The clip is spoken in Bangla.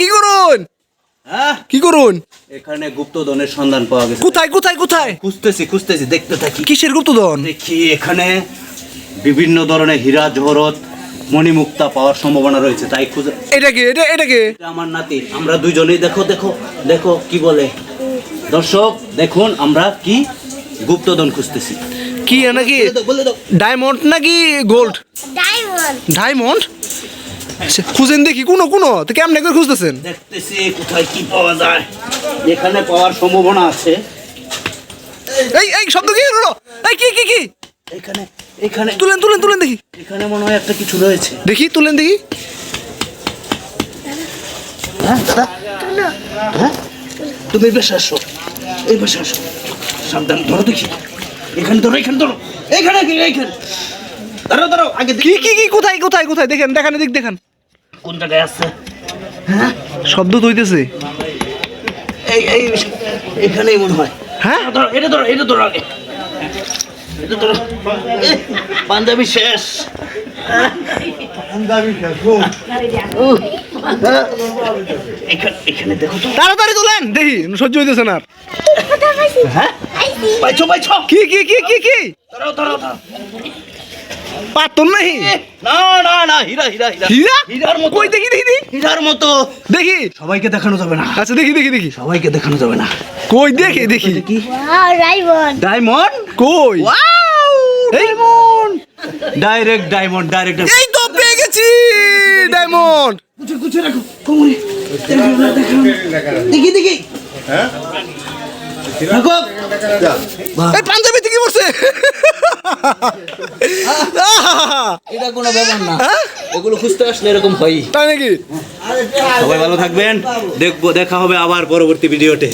কি করুন? হ্যাঁ? কি করুন? এখানে গুপ্তধনের সন্ধান পাওয়া গেছে। কোথায় কোথায় কোথায়? খুঁজতেছি খুঁজতেছি দেখতে থাকি। কিসের গুপ্তধন? দেখি এখানে বিভিন্ন ধরনের হীরা জহরত মণিমুক্তা পাওয়ার সম্ভাবনা রয়েছে তাই খুঁজে এটা কি? এটা এটা কি? আমার নাতি আমরা দুইজনেই দেখো দেখো দেখো কি বলে। দর্শক দেখুন আমরা কি গুপ্তধন খুঁজতেছি। কি নাকি? ডায়মন্ড নাকি গোল্ড ডায়মন্ড ডায়মন্ড খুঁজেন দেখি কোনো কোনো তো কেমন করে খুঁজতেছেন? দেখতেছি কোথায় কি পাওয়া যায়। এখানে পাওয়ার সম্ভাবনা আছে। এই এই শব্দ কি? হলো এই কি কি কি? এখানে এখানে। তুলেন তুলেন তুলেন দেখি। এখানে মনে হয় একটা কিছু রয়েছে। দেখি তুলেন দেখি। হ্যাঁ দাদা? হ্যাঁ? তুমি বেশ আসো। এই বেশ আসো। সাবধান ধরো দেখি। এখানে ধরো এখানে ধরো। এইখানে এইখানে ধরো ধরো আগে কি কি কি? কোথায় কোথায় কোথায়? দেখেন দেখান দিক দেখান। কোন জায়গায় আছে। শব্দ তো হইতেছে। এই এই এখানেই মনে হয়। হ্যাঁ? ধরো এটা ধরো এটা ধরো আগে। এটা ধরো। পাঞ্জাবি শেষ। উহ, হ্যাঁ। এখানে এখানে দেখো তো। তাড়াতাড়ি তুলেন। দেখি সহ্য হইতেছে না আর। হ্যাঁ? পাইছো পাইছো। কি কি কি কি কি? ধরো ধরো ধরো। পাতন নাই? এ, না না না হীরা হীরা হীরা। হীরা? হীরার মতো। কই দেখি দেখি দেখি। হীরার মতো। দেখি। সবাইকে দেখানো যাবে না। আচ্ছা দেখি দেখি দেখি। সবাইকে দেখানো যাবে না। কই দেখি দেখি। ডায়মন্ড ডায়মন্ড কই? ওয়াও এই ডাইরেক্ট ডায়মন্ড ডাইরেক্ট এই তো পেয়ে গেছি ডায়মন্ড গুছে গুছে রাখো কোমরে। দেখি দেখি রাখো। এই এটা কোনো ব্যাপার না। হ্যাঁ? এগুলো খুঁজতে আসলে এরকম হয় তাই নাকি? সবাই ভালো থাকবেন। দেখব দেখা হবে আবার পরবর্তী ভিডিওতে।